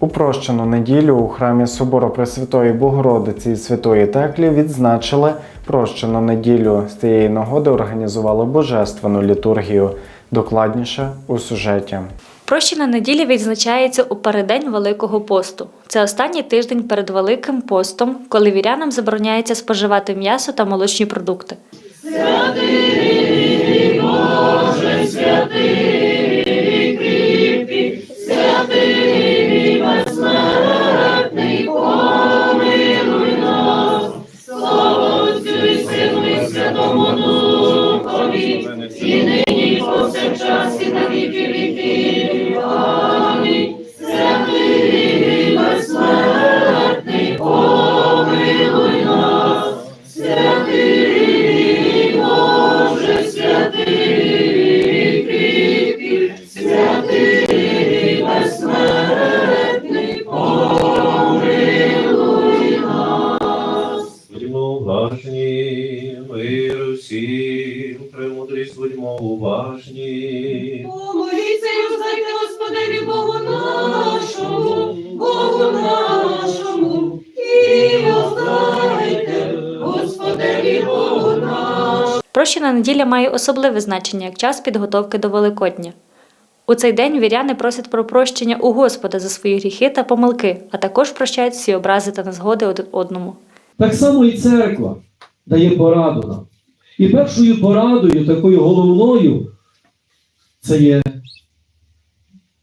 У прощену неділю у храмі Собору Пресвятої Богородиці і Святої Теклі відзначили прощену неділю. З цієї нагоди організували божественну літургію. Докладніше у сюжеті. Прощена неділя відзначається у переддень Великого посту. Це останній тиждень перед Великим постом, коли вірянам забороняється споживати м'ясо та молочні продукти. Будьмо уважні. Помоліться і роздайте Господеві Богу нашому, Богу нашому, і роздайте Господеві Богу нашому. Прощена неділя має особливе значення як час підготовки до Великодня. У цей день віряни просять про прощення у Господа за свої гріхи та помилки, а також прощають всі образи та незгоди один одному. Так само і церква дає пораду нам. І першою порадою, такою головною, це є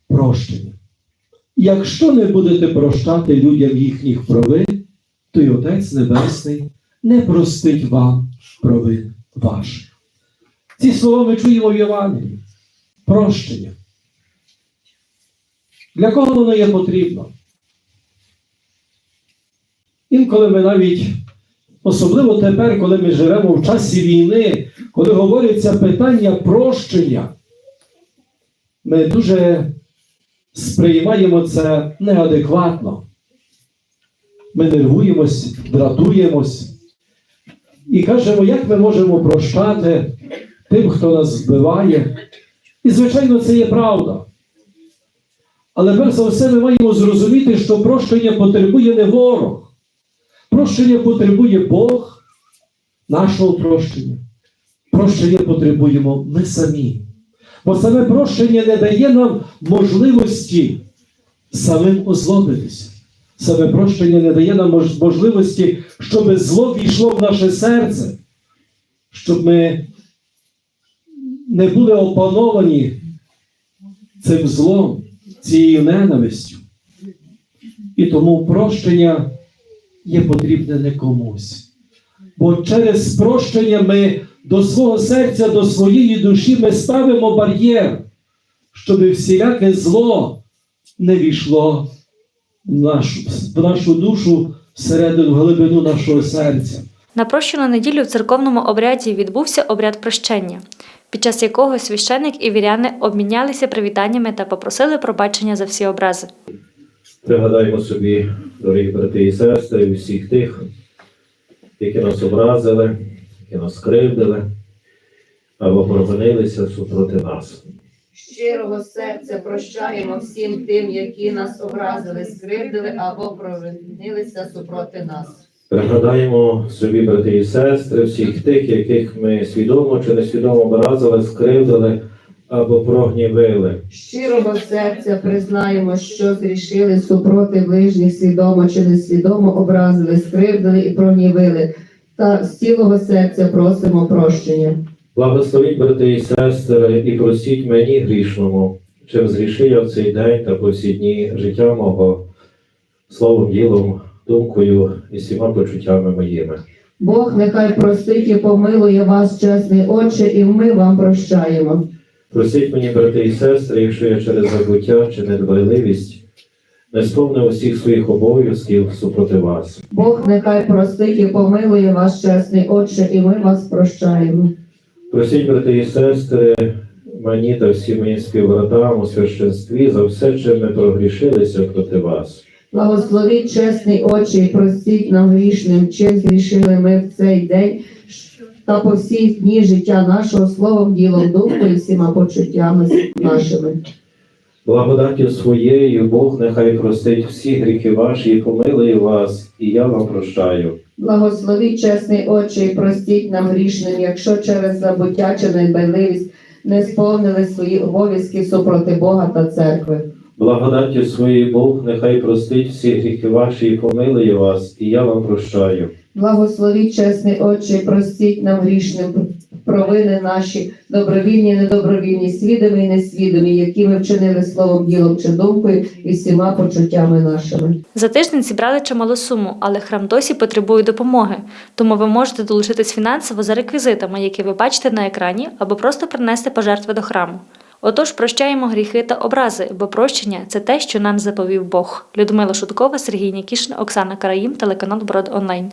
прощення. Якщо не будете прощати людям їхніх провин, то й Отець Небесний не простить вам провин ваших. Ці слова ми чуємо в Євангелії. Прощення. Для кого воно є потрібно? Інколи ми навіть, особливо тепер, коли ми живемо в часі війни, коли говориться питання прощення, ми дуже сприймаємо це неадекватно. Ми нервуємось, дратуємось і кажемо, як ми можемо прощати тим, хто нас вбиває. І, звичайно, це є правда. Але перш за все ми маємо зрозуміти, що прощення потребує не ворог. Прощення потребує Бог нашого прощення. Прощення потребуємо ми самі. Бо саме прощення не дає нам можливості самим озлобитися. Саме прощення не дає нам можливості, щоб зло війшло в наше серце, щоб ми не були опановані цим злом, цією ненавистю. І тому прощення є потрібне не комусь. Бо через прощення ми до свого серця, до своєї душі ми ставимо бар'єр, щоб всіляке зло не війшло в нашу, в нашу душу всередину, в глибину нашого серця. На прощену неділю в церковному обряді відбувся обряд прощення, під час якого священик і віряни обмінялися привітаннями та попросили пробачення за всі образи. Пригадаємо собі, дорогі брати і сестри, всіх тих, які нас образили, які нас кривдили, або провинилися супроти нас. Щирого серця прощаємо всім тим, які нас образили, скривдили або провинилися супроти нас. Пригадаємо собі, брати і сестри, всіх тих, яких ми свідомо чи несвідомо образили, скривдили або прогнівили. Щирого серця признаємо, що зрішили супроти ближніх свідомо чи несвідомо образили, скривдили і прогнівили. Та з цілого серця просимо прощення. Благословіть, брати і сестри, і простіть мені грішному, чим зрішив я в цей день та по всі дні життя мого, словом, ділом, думкою і всіма почуттями моїми. Бог нехай простить і помилує вас, чесний Отче, і ми вам прощаємо. Простіть мені, брати і сестри, якщо я через забуття чи недбайливість не сповнив усіх своїх обов'язків супроти вас. Бог нехай простить і помилує вас, чесний Отче, і ми вас прощаємо. Простіть, брати і сестри, мені та всім моїм співбратам у священстві за все, чим ми прогрішилися проти вас. Благословіть, чесний Отче, і простіть нам грішним, чим зрішили ми в цей день та по всі дні життя нашого словом, ділом, думкою, і всіма почуттями нашими. Благодаттю своєю Бог нехай простить всі гріхи ваші і помилує вас, і я вам прощаю. Благословіть, чесний Отче, і простіть нам грішним, якщо через забуття чи недбайливість не сповнили свої обов'язки супроти Бога та церкви. Благодаттю своєю Бог нехай простить всі гріхи ваші і помилує вас, і я вам прощаю. Благословіть, чесний Отче, і простіть нам грішним провини наші, добровільні, недобровільні, свідомі і несвідомі, які ми вчинили словом, ділом чи думкою і всіма почуттями нашими. За тиждень зібрали чималу суму, але храм досі потребує допомоги, тому ви можете долучитись фінансово за реквізитами, які ви бачите на екрані, або просто принести пожертви до храму. Отож, прощаємо гріхи та образи, бо прощення це те, що нам заповів Бог. Людмила Шуткова, Сергій Нікішин, Оксана Караїм, телеканал Брод Онлайн.